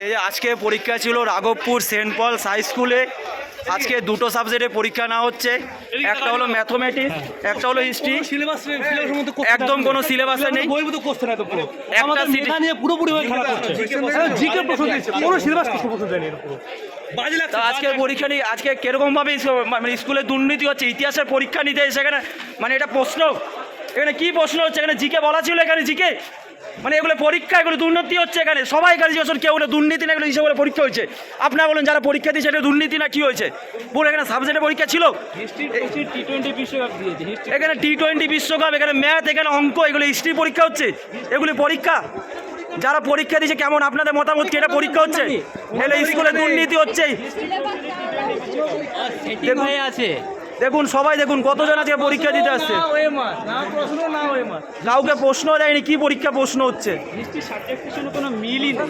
এই যে আজকে পরীক্ষা ছিল রাঘবপুর সেন্ট পলস হাই স্কুলে। আজকে দুটো সাবজেক্টে পরীক্ষা নেওয়া হচ্ছে। একটা হলো ম্যাথমেটিক্স একটা হলো হিস্ট্রি সিলেবাস সিলেবাসের মধ্যে একদম কোনো সিলেবাস নেই। বইয়ের মধ্যে কোশ্চেন এত পুরো। একটা মেধা নিয়ে পুরোপুরি ভাবে খেলা করছে। জিকে প্রশ্ন দিচ্ছে পুরো সিলেবাস প্রশ্ন প্রশ্ন দেয়নি পুরো। আজকের পরীক্ষা নিয়ে আজকে কীরকম ভাবে মানে স্কুলে দুর্নীতি হচ্ছে ইতিহাসের পরীক্ষা নিতে সেখানে মানে এটা প্রশ্ন। এখানে কি প্রশ্ন হচ্ছে? এখানে জিকে বলা ছিল এখানে জিকে? মানে এগুলো পরীক্ষা এগুলো দুর্নীতি হচ্ছে এখানে। সবাই জিজ্ঞেস করে কেউ বলে দুর্নীতি না এগুলো হিসেবে পরীক্ষা হয়েছে। আপনারা বলেন যারা পরীক্ষা দিয়েছে এটা দুর্নীতি না কি হয়েছে? পুরো এখানে সাবজেক্টে পরীক্ষা ছিল? এখানে টি টোয়েন্টি বিশ্বকাপ এখানে ম্যাথ এখানে অঙ্ক এগুলো হিস্ট্রি পরীক্ষা হচ্ছে? এগুলি পরীক্ষা? যারা পরীক্ষা দিয়েছে কেমন আপনাদের মতামত কি? এটা পরীক্ষা হচ্ছে? এগুলো স্কুলে দুর্নীতি হচ্ছে? আছে। দেখুন সবাই দেখুন কতজন আজকে পরীক্ষা দিতে আসছে? কাউকে প্রশ্ন দেয়নি কি পরীক্ষা প্রশ্ন হচ্ছে? মিলই নেই।